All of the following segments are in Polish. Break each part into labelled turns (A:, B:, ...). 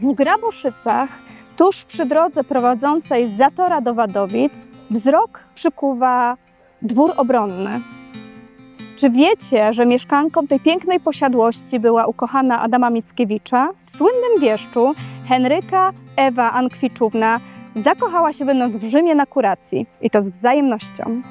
A: W Graboszycach, tuż przy drodze prowadzącej z Zatora do Wadowic, wzrok przykuwa dwór obronny. Czy wiecie, że mieszkanką tej pięknej posiadłości była ukochana Adama Mickiewicza? W słynnym wieszczu Henryka Ewa Ankwiczówna zakochała się będąc w Rzymie na kuracji i to z wzajemnością.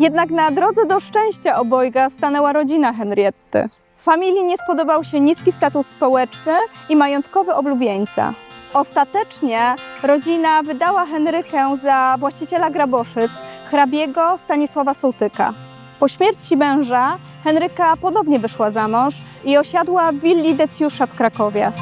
A: Jednak na drodze do szczęścia obojga stanęła rodzina Henrietty. Familii nie spodobał się niski status społeczny i majątkowy oblubieńca. Ostatecznie rodzina wydała Henrykę za właściciela Graboszyc, hrabiego Stanisława Sołtyka. Po śmierci męża Henryka ponownie wyszła za mąż i osiadła w willi Decjusza w Krakowie.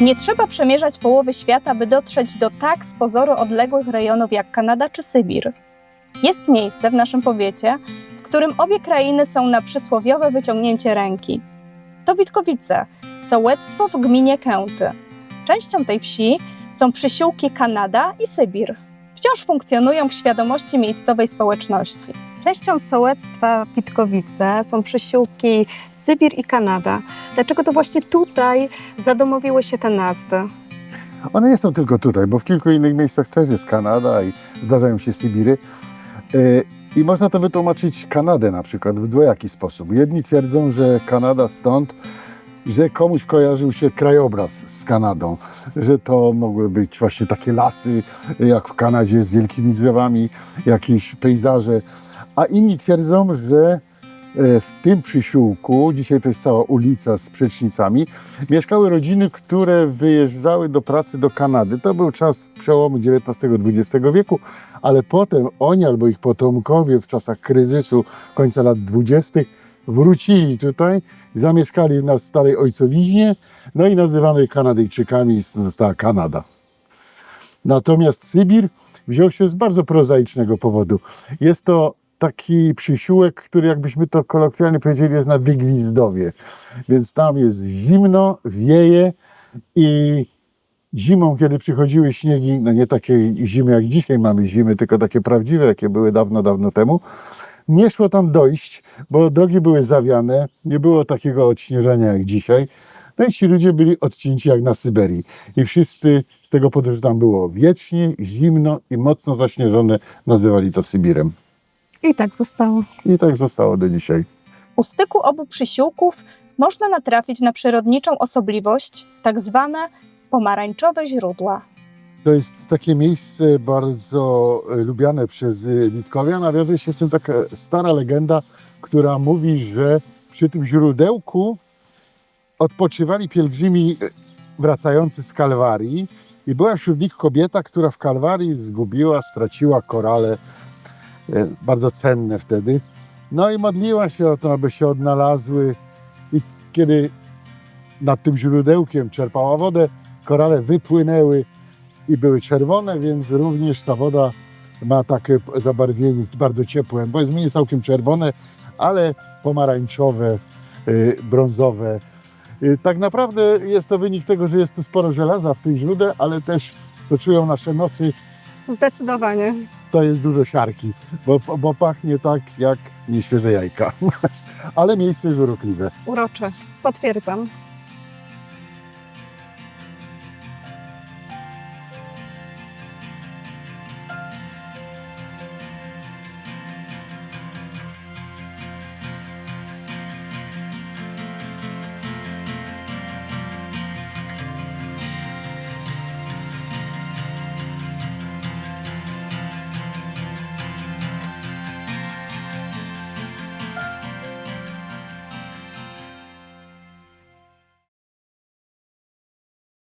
A: Nie trzeba przemierzać połowy świata, by dotrzeć do tak z pozoru odległych rejonów jak Kanada czy Sybir. Jest miejsce w naszym powiecie, w którym obie krainy są na przysłowiowe wyciągnięcie ręki. To Witkowice, sołectwo w gminie Kęty. Częścią tej wsi są przysiłki Kanada i Sybir. Wciąż funkcjonują w świadomości miejscowej społeczności. Częścią sołectwa Witkowice są przysiłki Sybir i Kanada. Dlaczego to właśnie tutaj zadomowiły się te nazwy?
B: One nie są tylko tutaj, bo w kilku innych miejscach też jest Kanada i zdarzają się Sybiry. Yy, I można to wytłumaczyć Kanadę na przykład w dwojaki sposób. Jedni twierdzą, że Kanada stąd, że komuś kojarzył się krajobraz z Kanadą, że to mogły być właśnie takie lasy, jak w Kanadzie z wielkimi drzewami, jakieś pejzaże. A inni twierdzą, że w tym przysiłku, dzisiaj to jest cała ulica z przecznicami, mieszkały rodziny, które wyjeżdżały do pracy do Kanady. To był czas przełomu XIX-XX wieku, ale potem oni albo ich potomkowie w czasach kryzysu końca lat 20. wrócili tutaj, zamieszkali na starej ojcowiźnie, no i nazywamy ich Kanadyjczykami, została Kanada. Natomiast Sybir wziął się z bardzo prozaicznego powodu. Jest to taki przysiółek, który jakbyśmy to kolokwialnie powiedzieli jest na wygwizdowie. Więc tam jest zimno, wieje i zimą, kiedy przychodziły śniegi, no nie takie zimy jak dzisiaj mamy zimy, tylko takie prawdziwe, jakie były dawno, dawno temu, nie szło tam dojść, bo drogi były zawiane, nie było takiego odśnieżania jak dzisiaj. No i ci ludzie byli odcięci jak na Syberii. I wszyscy z tego powodu, że tam było wiecznie, zimno i mocno zaśnieżone, nazywali to Sybirem.
A: I tak zostało.
B: I tak zostało do dzisiaj.
A: U styku obu przysiłków można natrafić na przyrodniczą osobliwość, tak zwane pomarańczowe źródła.
B: To jest takie miejsce bardzo e, lubiane przez e, Witkowian, a wiąże się z tym taka stara legenda, która mówi, że przy tym źródełku odpoczywali pielgrzymi e, wracający z Kalwarii i była wśród nich kobieta, która w Kalwarii zgubiła, straciła korale, bardzo cenne wtedy. No i modliła się o to, aby się odnalazły i kiedy nad tym źródełkiem czerpała wodę, korale wypłynęły i były czerwone, więc również ta woda ma takie zabarwienie bardzo ciepłe, bo jest nie całkiem czerwone, ale pomarańczowe, y, brązowe. Y, Tak naprawdę jest to wynik tego, że jest tu sporo żelaza w tym źródle, ale też, co czują nasze nosy,
A: Zdecydowanie.
B: To jest dużo siarki, bo, bo pachnie tak jak nieświeże jajka. ale miejsce jest urokliwe.
A: Urocze. Potwierdzam.